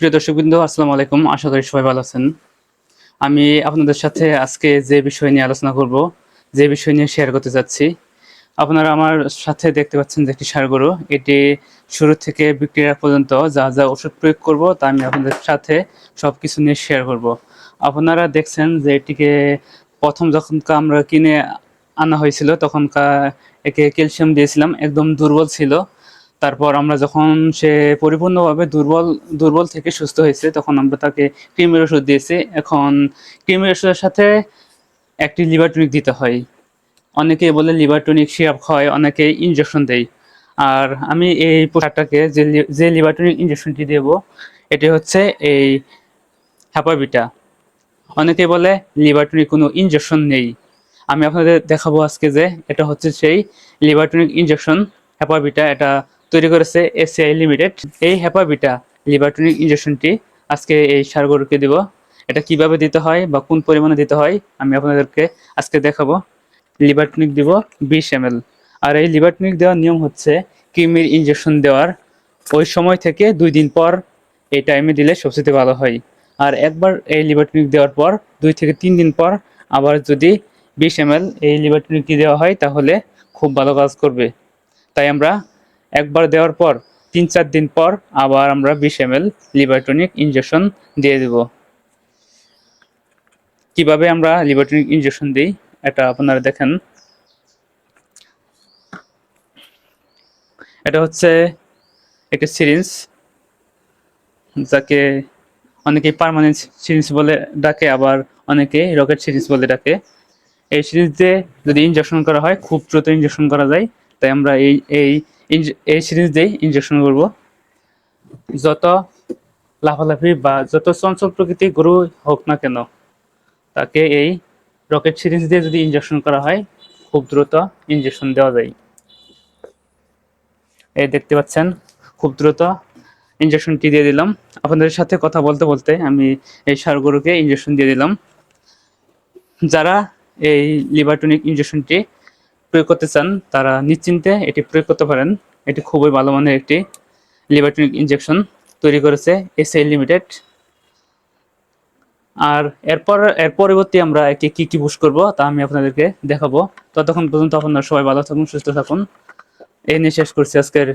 প্রিয় দর্শকবৃন্দ, আসসালামু আলাইকুম। আশা করি সবাই ভালো আছেন। আমি আপনাদের সাথে আজকে যে বিষয় নিয়ে আলোচনা করব, যে বিষয় নিয়ে শেয়ার করতে যাচ্ছি, আপনারা আমার সাথে দেখতে পাচ্ছেন যে একটি সার গরু। এটি শুরু থেকে বিক্রিয়া পর্যন্ত যা যা ওষুধ প্রয়োগ করব, তা আমি আপনাদের সাথে সব কিছু নিয়ে শেয়ার করব। আপনারা দেখছেন যে এটিকে প্রথম যখন আমরা কিনে আনা হয়েছিল তখনকার একে ক্যালসিয়াম দিয়েছিলাম, একদম দুর্বল ছিল। তারপর আমরা যখন সে পরিপূর্ণভাবে দুর্বল দুর্বল থেকে সুস্থ হয়েছে, তখন আমরা তাকে ক্রিমের ওষুধ দিয়েছি। এখন ক্রিমের ওষুধের সাথে একটি লিভার টনিক দিতে হয়। অনেকে বলে লিভার টনিক সিরাপ খাওয়ায়, অনেকে ইনজেকশন দেয়। আর আমি এই পোশাকটাকে যে যে লিভার টনিক ইনজেকশনটি দেব, এটি হচ্ছে এই হ্যাপাবিটা অনেকে বলে লিভার টনিক কোনো ইনজেকশন নেই। আমি আপনাদের দেখাবো আজকে যে এটা হচ্ছে সেই লিভার টনিক ইনজেকশন হ্যাপাবিটা এটা তৈরি করেছে এসিআই লিমিটেড এই হ্যাপাবিটা লিভার টনিক ইনজেকশনটি, আজকে এই সার গরুকে দিব। এটা কীভাবে দিতে হয় বা কোন পরিমাণে দিতে হয়, আমি আপনাদেরকে আজকে দেখাবো। লিভার টনিক দিব বিশ এম আর এই লিভার টনিক দেওয়ার নিয়ম হচ্ছে, কৃমির ইনজেকশন দেওয়ার ওই সময় থেকে দুই দিন পর এই টাইমে দিলে সবচেয়ে ভালো হয়। আর একবার এই লিভার টনিক দেওয়ার পর দুই থেকে তিন দিন পর আবার যদি বিশ এম এই লিভারটনিকটি দেওয়া হয়, তাহলে খুব ভালো কাজ করবে। তাই আমরা একবার দেওয়ার পর, তিন চার দিন পর আবার আমরা বিশ M L liver tonic injection দিয়ে দেব। কীভাবে আমরা লিভার টনিক ইনজেকশন দিই, এটা আপনারা দেখেন। এটা হচ্ছে একটা সিরিঞ্জ, যাকে অনেকেই পার্মানেন্ট সিরিঞ্জ বলে ডাকে, আবার অনেকে রকেট সিরিঞ্জ বলে ডাকে। এই সিরিঞ্জ দিয়ে যদি ইনজেকশন করা হয়, খুব দ্রুত ইনজেকশন করা যায়। তাই আমরা এই এই এই সিরিঞ্জ দিয়েই ইনজেকশন করব। যত লাফালাফি বা যত চঞ্চল প্রকৃতির গরু হোক না কেন, তাকে এই রকেট সিরিঞ্জ দিয়ে যদি ইনজেকশন করা হয়, খুব দ্রুত ইনজেকশন দেওয়া যায়। এই দেখতে পাচ্ছেন, খুব দ্রুত ইনজেকশনটি দিয়ে দিলাম। আপনাদের সাথে কথা বলতে বলতে আমি এই গরুকে ইনজেকশন দিয়ে দিলাম। যারা এই লিভারটনিক ইনজেকশনটি প্রয়োগ করতে চান, তারা নিশ্চিন্তে এটি প্রয়োগ করতে পারেন। এটি খুবই ভালো মানের একটি লিভারটনিক ইনজেকশন তৈরি করেছে এসএল লিমিটেড আর এরপর, এর পরবর্তী আমরা একে কি কি বুশ করব তা আমি আপনাদেরকে দেখাবো। ততক্ষণ পর্যন্ত আপনারা সবাই ভালো থাকুন, সুস্থ থাকুন। এই নিয়ে শেষ করছি আজকের